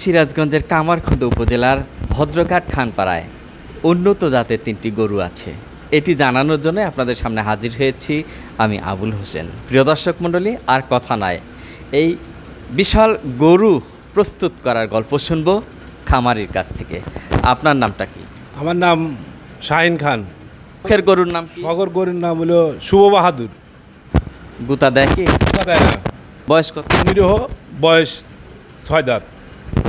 সিরাজগঞ্জের কামারখন্দ উপজেলার ভদ্রঘাট খানপাড়ায় উন্নত জাতের তিনটি গরু আছে। এটি জানানোর জন্য আপনাদের সামনে হাজির হয়েছি আমি আবুল হোসেন। প্রিয় দর্শক মণ্ডলী আর কথা নয় এই বিশাল গরু প্রস্তুত করার গল্প শুনব খামারির কাছ থেকে। আপনার নামটা কি? আমার নাম শাহিন খান। মুখের গরুর নাম কি? নগর গরির নাম হলো শুভ বাহাদুর। গুতা দেয় কি? কথায় না। বয়স কত? নিরীহ বয়স ছয় দাঁত।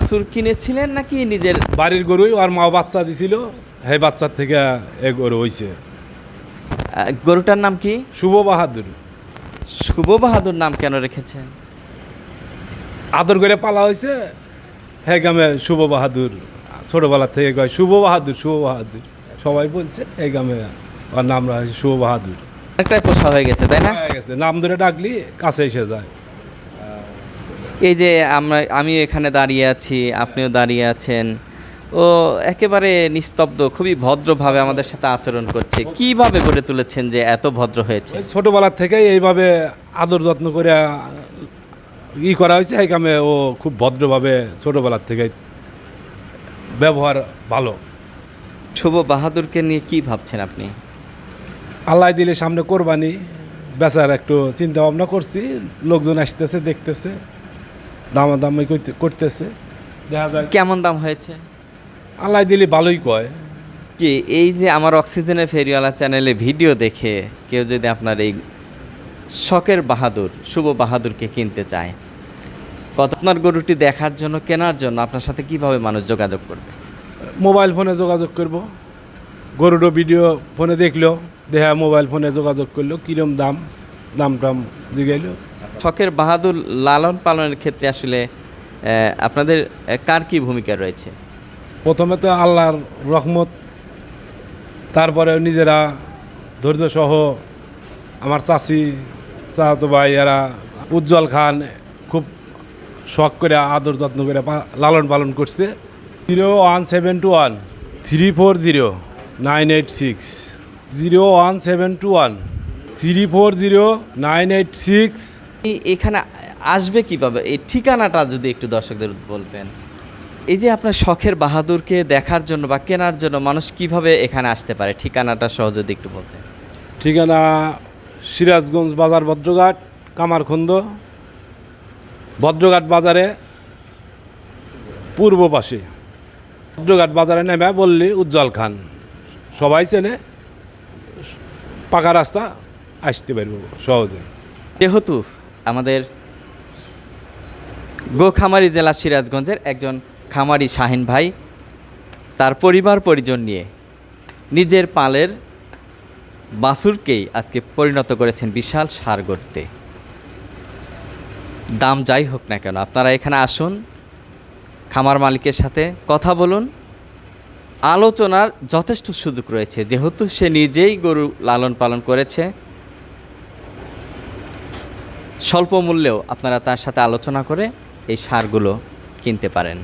সুর কিনেছিলেন নাকি নিজের? বাড়ির গরুই আর মা বাচ্চা দিছিল। হে বাচ্চার থেকে এ গরু হইছে। গরুটার নাম কি? শুভ বাহাদুর। শুভ বাহাদুর নাম কেন রেখেছেন? আদর করে পালা হয়েছে হে গ্রামে শুভ বাহাদুর। ছোটবেলা থেকে কয় শুভ বাহাদুর শুভ বাহাদুর। সবাই বলছে এই গ্রামে আর নাম রাখা হয়েছে শুভ বাহাদুর। অনেকটাই পোষা হয়ে গেছে তাই না? হয়ে গেছে। নাম ধরে ডাকলি কাছে এসে যায়। এই যে আমরা আমি এখানে দাঁড়িয়ে আছি আপনিও দাঁড়িয়ে আছেন। ও একেবারে নিস্তব্ধ খুবই ভদ্রভাবে আমাদের সাথে আচরণ করছে। কীভাবে গড়ে তুলেছেন যে এত ভদ্র হয়েছে? ছোটবেলার থেকেই এইভাবে আদর যত্ন করে ই করা হয়েছে। এই কামে ও খুব ভদ্রভাবে ছোটবেলার থেকে ব্যবহার ভালো। শুভ বাহাদুরকে নিয়ে কি ভাবছেন আপনি? আল্লাহ দিলে সামনে কোরবানি বেচার একটু চিন্তা ভাবনা করছি। লোকজন আসতেছে দেখতেছে। দামাদামি করতে- করতেছে। দেখা যায় কেমন দাম হয়েছে? আল্লাহ দিলে ভালোই কয়। কি এই যে আমার অক্সিজেনের ফেরিওয়ালা চ্যানেলে ভিডিও দেখে কেউ যদি আপনার এই শখের বাহাদুর শুভ বাহাদুরকে কিনতে চায় কত আপনার গরুটি দেখার জন্য কেনার জন্য আপনার সাথে কীভাবে মানুষ যোগাযোগ করবে? মোবাইল ফোনে যোগাযোগ করব। গরুরও ভিডিও ফোনে দেখল দেখা মোবাইল ফোনে যোগাযোগ করল কীরম দাম দাম টাম জিগাইলো। শখের বাহাদুর লালন পালনের ক্ষেত্রে আসলে আপনাদের কার কি ভূমিকা রয়েছে? প্রথমে তো আল্লাহর রহমত, তারপরে নিজেরা ধৈর্য সহ আমার চাষি চাচাতো ভাই, এরা উজ্জ্বল খান খুব শখ করে, আদর যত্ন করে লালন পালন করছে। Zero one seven two one, three four zero, nine eight six. Zero one seven two one, three four zero, nine eight six. এখানে আসবে কীভাবে? এই ঠিকানাটা যদি একটু দর্শকদের বলতেন। এই যে আপনার শখের বাহাদুরকে দেখার জন্য বা কেনার জন্য মানুষ কীভাবে এখানে আসতে পারে? ঠিকানাটা সহ যদি একটু বলতেন। ঠিকানা সিরাজগঞ্জ বাজার ভদ্রঘাট কামারখন্দ ভদ্রঘাট বাজারে পূর্ব পাশে। ভদ্রঘাট বাজারে নেমে বললি উজ্জ্বল খান। সবাই চেনে পাকা রাস্তা আসতে পারব সহজে। যেহেতু আমাদের গোখামারি জেলা সিরাজগঞ্জের একজন খামারি শাহিন ভাই, তার পরিবার পরিজন নিয়ে নিজের পালের বাসুরকেই আজকে পরিণত করেছেন বিশাল সার গড়তে। দাম যাই হোক না কেন, আপনারা এখানে আসুন, খামার মালিকের সাথে কথা বলুন। আলোচনার যথেষ্ট সুযোগ রয়েছে, যেহেতু সে নিজেই গরু লালন পালন করেছে। স্বল্প মূল্যেও আপনারা তার সাথে আলোচনা করে এই সারগুলো কিনতে পারেন।